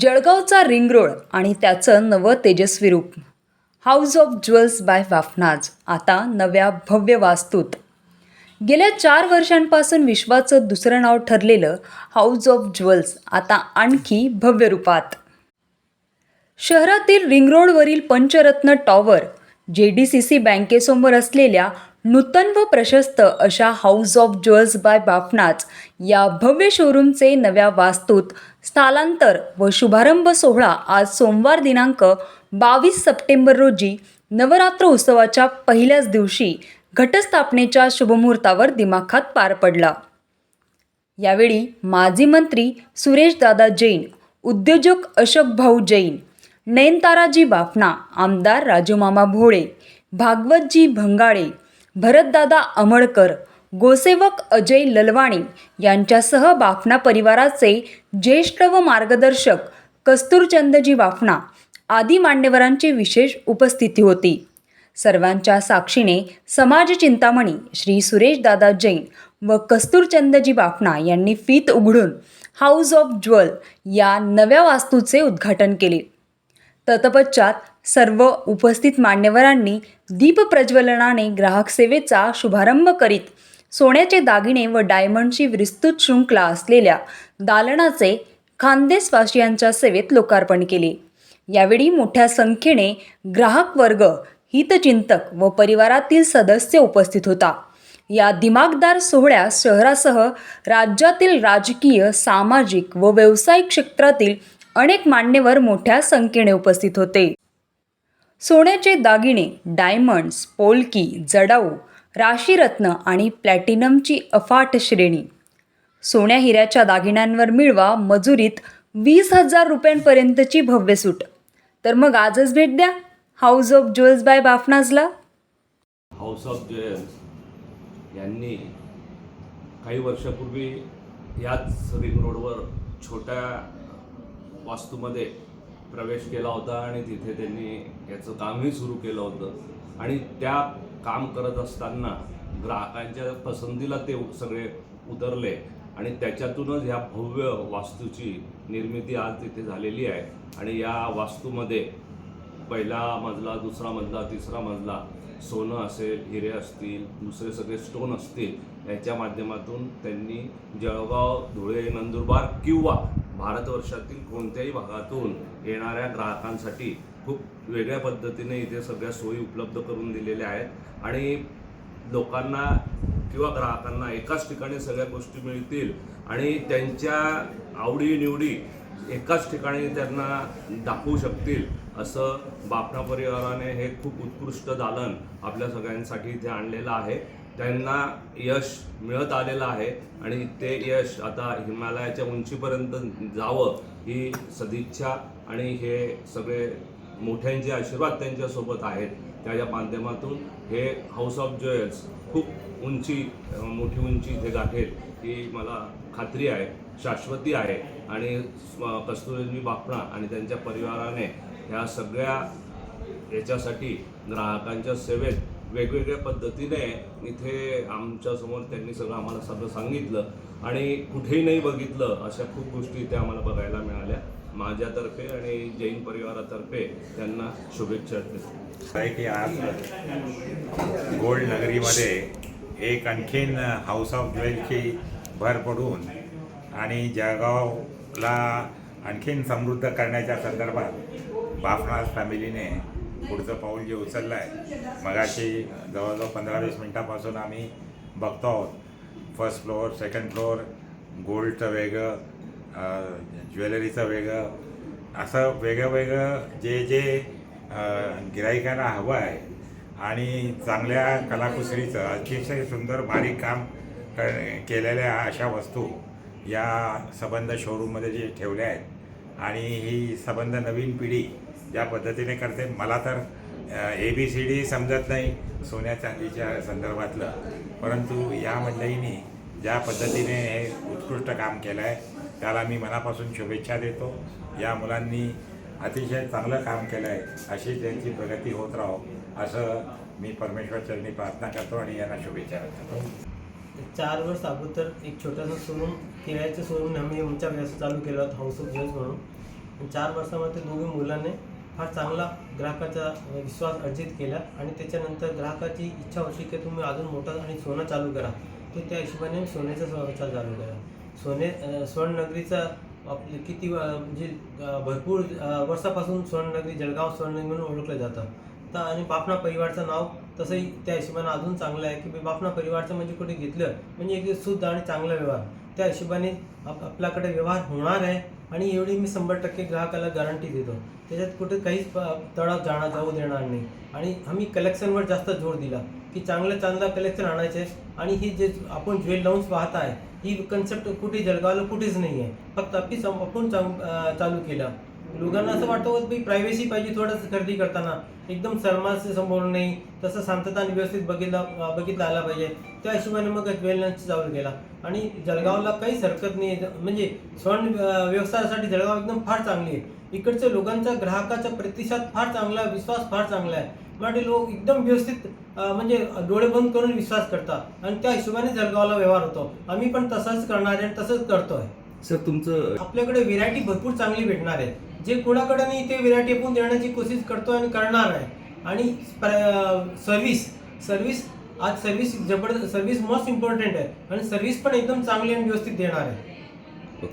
जळगावचा ring road आणि त्याचं नवं तेजस्वी रूप. House of jewels by Bafna's. आता नव्या भव्य वास्तूत. गेल्या चार वर्षांपासून विश्वाचं दुसरं नाव ठरलेलं हाऊस ऑफ ज्वेल्स आता आणखी भव्य रूपात. शहरातील रिंग रोडवरील Panchratna tower J D C C बँकेसमोर असलेल्या नूतन व प्रशस्त अशा हाऊस ऑफ ज्वेल्स बाय बाफनाच या भव्य शोरूमचे नव्या वास्तूत स्थलांतर व शुभारंभ सोहळा आज सोमवार दिनांक बावीस सप्टेंबर रोजी नवरात्र उत्सवाच्या पहिल्याच दिवशी घटस्थापनेच्या शुभमुहूर्तावर दिमाखात पार पडला. यावेळी माजी मंत्री सुरेशदादा जैन उद्योजक अशोक भाऊ जैन नयनताराजी बाफना आमदार राजूमामा भोळे भागवतजी भंगाळे भरतदादा अमळकर गोसेवक अजय ललवाणी यांच्यासह बाफना परिवाराचे ज्येष्ठ व मार्गदर्शक कस्तूरचंदजी बाफना आदी मान्यवरांची विशेष उपस्थिती होती. सर्वांच्या साक्षीने समाज चिंतामणी श्री सुरेशदादा जैन व कस्तूरचंदजी बाफना यांनी फीत उघडून हाऊस ऑफ ज्वेल या नव्या वास्तूचे उद्घाटन केले. तत्पश्चात सर्व उपस्थित मान्यवरांनी दीपप्रज्वलनाने ग्राहक सेवेचा शुभारंभ करीत सोन्याचे दागिने व डायमंडची विस्तृत शृंखला असलेल्या दालनाचे खानदेशवासियांच्या सेवेत लोकार्पण केले. यावेळी मोठ्या संख्येने ग्राहक वर्ग हितचिंतक व परिवारातील सदस्य उपस्थित होता. या दिमागदार सोहळ्यास शहरासह राज्यातील राजकीय सामाजिक व व्यावसायिक क्षेत्रातील अनेक मान्यवर मोठ्या संख्येने उपस्थित होते. सोन्याचे दागिने डायमंड्स पोलकी जडाऊ राशीरत्न आणि प्लॅटिनमची अफाट श्रेणी. सोन्या हिऱ्याच्या दागिन्यांवर मिळवा मजुरीत वीस हजार रुपयांपर्यंतची भव्य सूट. तर मग आजच भेट द्या. हाऊस ऑफ ज्वेल्स बाय बाफनाजला. हाऊस ऑफ ज्वेल्स यांनी काही वर्षापूर्वी याच रिंग रोडवर छोट्या वास्तूमध्ये प्रवेश केला होता आणि तिथे त्यांनी याचं कामही सुरू केलं होतं. आणि त्या काम करत असताना ग्राहकांच्या पसंतीला ते सगळे उतरले आणि त्याच्यातूनच ह्या भव्य वास्तूची निर्मिती आज तिथे झालेली आहे. आणि या वास्तूमध्ये पहिला मजला दुसरा मजला तिसरा मजला सोनं असेल हिरे असतील दुसरे सगळे स्टोन असतील याच्या माध्यमातून त्यांनी जळगाव धुळे नंदुरबार किंवा भारतवर्षातील कोणत्याही भागातून येणाऱ्या ग्राहकांसाठी खूप वेगळ्या पद्धतीने इथे सगळ्या सोयी उपलब्ध करून दिलेल्या आहेत. आणि लोकांना किंवा ग्राहकांना एकाच ठिकाणी सगळ्या गोष्टी मिळतील आणि त्यांच्या आवडीनिवडी एकाच ठिकाणी त्यांना दाखवू शकतील असं बापना परिवाराने हे खूप उत्कृष्ट दालन आपल्या सगळ्यांसाठी इथे आणलेलं आहे. त्यांना यश मिळत आलेलं आहे आणि ते यश आता हिमालयाच्या उंचीपर्यंत जावं ही सदिच्छा आणि हे सगळे मोठ्यांचे आशीर्वाद त्यांच्यासोबत आहेत. त्याच्या माध्यमातून हे हाऊस ऑफ ज्वेल्स खूप उंची मोठी उंची इथे गाठेल ही मला खात्री आहे शाश्वती आहे. आणि कस्तुरजी बापणा आणि त्यांच्या परिवाराने ह्या सगळ्या याच्यासाठी ग्राहकांच्या सेवेत वेगवेगळ्या पद्धतीने इथे आमच्यासमोर त्यांनी सगळं आम्हाला सगळं सांगितलं आणि कुठेही नाही बघितलं अशा खूप गोष्टी इथे आम्हाला बघायला मिळाल्या. माझ्यातर्फे आणि जैन परिवारातर्फे त्यांना शुभेच्छा काय की आज गोल्ड नगरीमध्ये एक आणखीन हाऊस ऑफ ज्वेलची भर पडून आणि जळगावला आणखीन समृद्ध करण्याच्या संदर्भात बाफनास फॅमिलीने पुढचं पाऊल जे उचललं आहे मगाशी जवळजवळ पंधरा वीस मिनटापासून आम्ही बघतो आहोत. फर्स्ट फ्लोअर सेकंड फ्लोअर गोल्डचं वेगळं ज्वेलरीचं वेगळं असं वेगळं वेगळं जे जे गिराईकांना हवं आहे आणि चांगल्या कलाकुसरीचं अतिशय सुंदर बारीक काम कर केलेल्या अशा वस्तू या सबंध शोरूममध्ये जे ठेवल्या आहेत. आणि ही सबंध नवीन पिढी ज्या पद्धतीने करते. मला तर ए बी सी डी समजत नाही सोन्या चांदीच्या संदर्भातलं. परंतु या मंडळींनी ज्या पद्धतीने हे उत्कृष्ट काम केलं आहे त्याला मी मनापासून शुभेच्छा देतो. या मुलांनी अतिशय चांगलं काम केलं आहे अशी त्यांची प्रगती होत राहो असं मी परमेश्वर चरणी प्रार्थना करतो आणि यांना शुभेच्छा देतो. करतो चार वर्ष अगोदर एक छोटासा शोरूम किरायचं शोरूम आम्ही आमच्या व्यवसाय चालू केला होता हाऊस ऑफ म्हणून. चार वर्षामध्ये दोघी मुलांनी फार चांगला ग्राहकाचा विश्वास अर्जित केला आणि त्याच्यानंतर ग्राहकाची इच्छा होती की तुम्ही अजून मोठा आणि सोनं चालू करा तर त्या हिशोबाने सोन्याचा व्यवसाय चालू करा सोने स्वर्णनगरीचा आपले किती म्हणजे भरपूर वर्षापासून स्वर्णनगरी जळगाव स्वर्णनगरी म्हणून ओळखलं जातं. तर आणि बापना परिवारचं नाव तसंही त्या हिशोबाने अजून चांगलं आहे की बापना परिवारचं म्हणजे कुठे घेतलं म्हणजे एक शुद्ध आणि चांगला व्यवहार. त्या हिशोबाने आप आपल्याकडे व्यवहार होणार आहे. आणि एवढी मी शंभर टक्के ग्राहकाला गॅरंटी देतो. त्याच्यात कुठे काहीच प- तडाव जाणार जाऊ देणार नाही. आणि आम्ही कलेक्शनवर जास्त जोर दिला की चांगलं चांगलं कलेक्शन आणायचे आणि ही जे आपण ज्वेल लाऊन्स पाहत आहे ही कन्सेप्ट कुठे जळगावला कुठेच नाही आहे फक्त आपली आपण चालू केलं. लोकांना असं वाटतं की प्रायव्हसी पाहिजे थोडंसं खरेदी करताना. एकदम सरमासे समोर नाही तसं शांतता आणि व्यवस्थित बघितला बघितला आला पाहिजे. त्या हिशोबाने मग ज्वेलर्स चालू केला. आणि जळगावला काहीच हरकत नाही. म्हणजे स्वर्ण अं, व्यवसायासाठी जळगाव एकदम फार चांगली आहे. इकडच्या लोकांचा ग्राहकाचा प्रतिसाद फार चांगला आहे विश्वास फार चांगला आहे. मराठी लोक एकदम व्यवस्थित म्हणजे डोळे बंद करून विश्वास करतात. आणि त्या हिशोबाने जळगावला व्यवहार होतो. आम्ही पण तसंच करणार आहे आणि तसंच करतोय. सर तुमचं आपल्याकडे व्हेरायटी भरपूर चांगली भेटणार आहे. जे कोणाकडे नाही विरा टेपून देण्याची कोशिश करतो आणि करणार आहे. आणि सर्व्हिस सर्व्हिस आज सर्व्हिस जबरदस्त सर्व्हिस मोस्ट इम्पॉर्टंट आहे. आणि सर्व्हिस पण एकदम चांगली आणि व्यवस्थित देणार आहे.